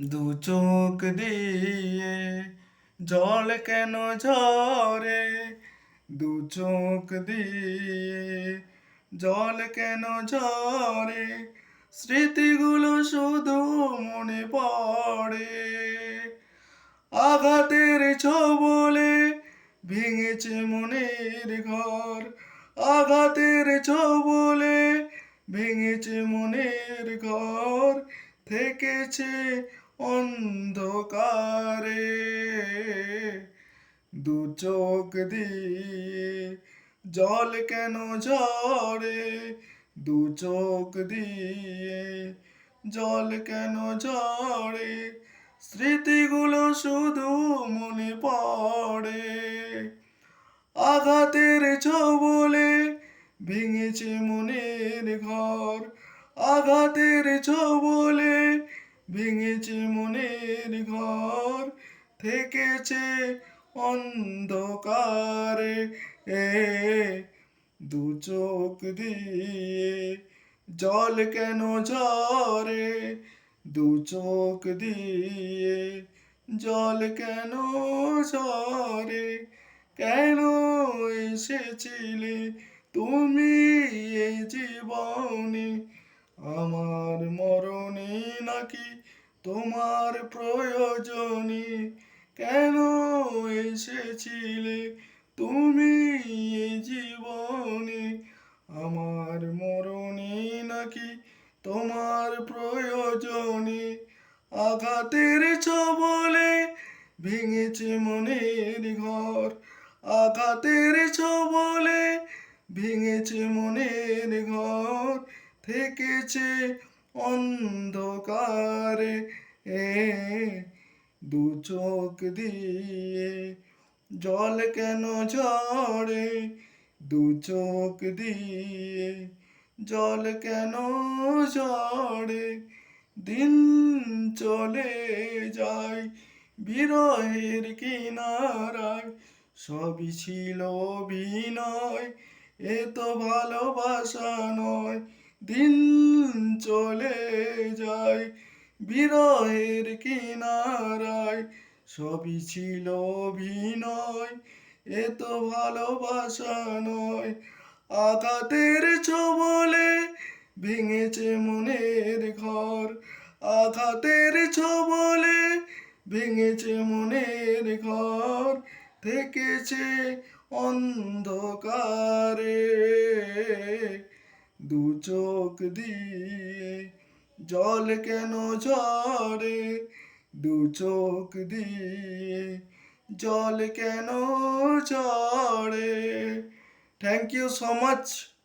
দু চোখ দিয়ে জল কেন ঝরে? দু চোখ দিয়ে জল কেন ঝরে? স্মৃতিগুলো শুধু মনে পড়ে। আঘাতের ছবলে ভেঙেছে মনের ঘর। আঘাতের ছবলে ভেঙেছে মনের ঘর। থেকেছে অন্ধকারে দু চোখ দিয়ে জল কেন ঝরে? দু চোখ দিয়ে জল কেন ঝরে? স্মৃতিগুলো শুধু মনে পড়ে। আঘাতের ছবলে ভেঙেছে মনের ঘর। আঘাতের ছবলে ভেঙেছে মনের ঘর, থেকেছে অন্ধকারে। এ, দু চোখ দিয়ে জল কেন ঝরে? দু চোখ দিয়ে জল কেন ঝরে? কেন এসেছিলে তুমি এই জীবনে? আমার মরণে নাকি তোমার প্রয়োজনে কেন এসেছিলে তুমি জীবনে? আমার মরণে নাকি তোমার প্রয়োজনে? আঘাতের ছবলে ভেঙেছে মনের ঘর। আঘাতের ছবলে ভেঙেছে মনের ঘর। থেকেছে অন্ধকারে, এ দু চোখ দিয়ে জল কেন ঝরে? দু চোখ দিয়ে জল কেন ঝরে? দিন চলে যায় বিরহের কিনারায়, সবই ছিল অভিনয়, এ তো ভালোবাসা নয়। দিন চলে যায়, বিরহের কিনারায় সবই ছিল অভিনয় এত ভালোবাসা নয়। আঘাতের ছবলে ভেঙেছে মনের ঘর, আঘাতের ছবলে ভেঙেছে মনের ঘর, থেকেছে অন্ধকারে। দু চোখ দিয়ে জল কেন ঝরে? দু চোখ দিয়ে জল কেন ঝরে? Thank you so much